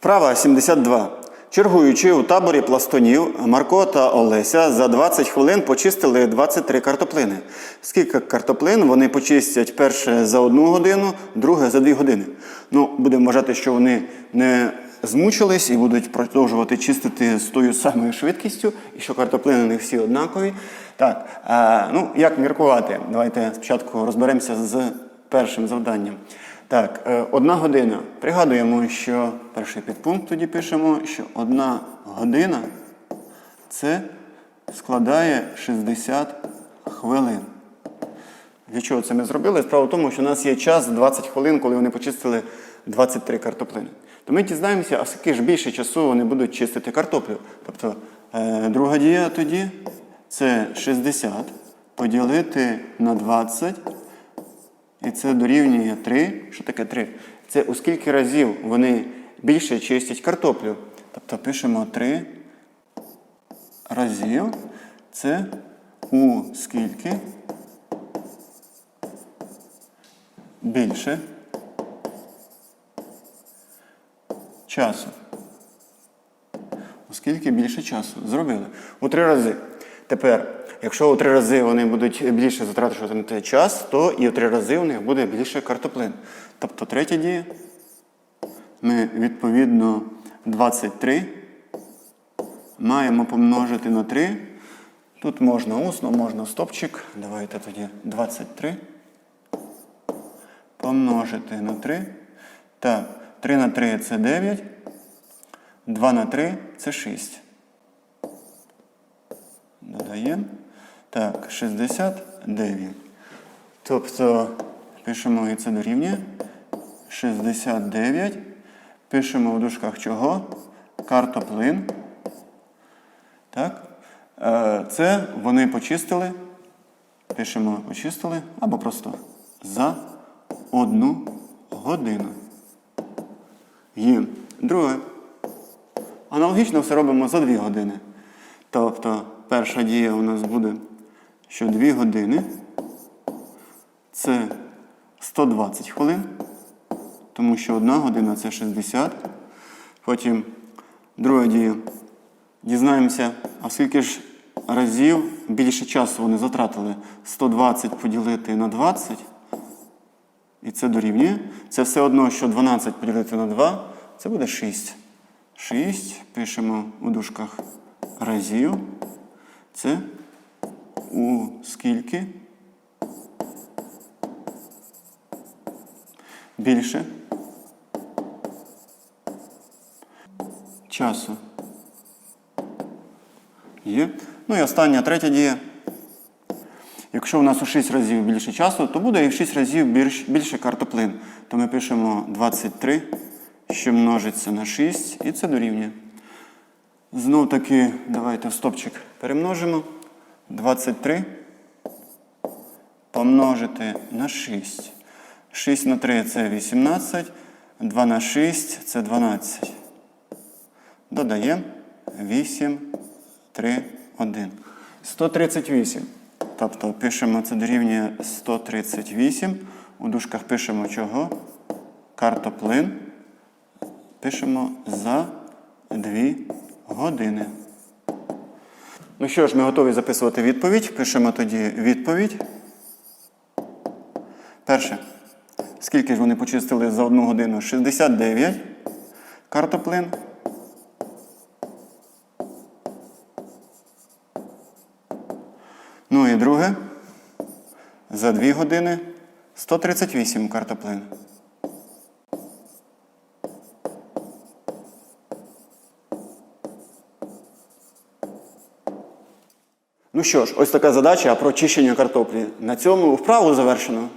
Вправа 72. Чергуючи у таборі пластунів, Марко та Олеся за 20 хвилин почистили 23 картоплини. Скільки картоплин вони почистять перше за одну годину, друге за дві години. Ну, будемо вважати, що вони не змучились і будуть продовжувати чистити з тою самою швидкістю, і що картоплини них всі однакові. Так, а, ну як міркувати? Давайте спочатку розберемося з першим завданням. Так, е, одна година. Пригадуємо, що перший підпункт тоді пишемо, що одна година це складає 60 хвилин. Для чого це ми зробили? Справа в тому, що у нас є час 20 хвилин, коли вони почистили 23 картоплини. То ми дізнаємося, а скільки ж більше часу вони будуть чистити картоплю. Тобто е, друга дія тоді це 60 поділити на 20. І це дорівнює 3. Що таке 3? Це у скільки разів вони більше чистять картоплю. Тобто пишемо 3 разів. Це у скільки більше часу. Оскільки більше часу зробили. У три рази. Тепер, якщо у три рази вони будуть більше затрачувати час, то і у три рази у них буде більше картоплин. Тобто третя дія. Ми відповідно 23 маємо помножити на 3. Тут можна усно, можна стопчик. Давайте тоді 23 помножити на 3. Так, 3 на 3 це 9. 2 на 3 це 6. Додаємо. Так, 69. Тобто пишемо і це дорівнює. 69. Пишемо в дужках чого? Картоплин. Так. Е, Це вони почистили. Пишемо почистили або просто за одну годину. Є. Друге. Аналогічно все робимо за 2 години. Тобто перша дія у нас буде, що 2 години це 120 хвилин, тому що 1 година це 60. Потім друга дія. Дізнаємося, а скільки ж разів більше часу вони затратили 120 поділити на 20. І це дорівнює. Це все одно, що 12 поділити на 2, це буде 6. 6 пишемо у дужках разів. Це у скільки? Більше часу. Є. Ну і остання третя дія. Якщо у нас у 6 разів більше часу, то буде і в 6 разів більш, більше картоплин. То ми пишемо 23, що множиться на 6, і це дорівнює. Знов таки, давайте в стопчик перемножимо. 23 помножити на 6. 6 на 3 це 18, 2 на 6 це 12. Додаємо 8, 3, 1. 138. Тобто пишемо це дорівнює 138. У дужках пишемо чого? Картоплин. Пишемо за 2 години. Ну що ж, ми готові записувати відповідь. Пишемо тоді відповідь. Перше. Скільки ж вони почистили за одну годину? 69 картоплин. Ну і друге. За 2 години 138 картоплин. Ну що ж, ось така задача про чищення картоплі. На цьому вправу завершено.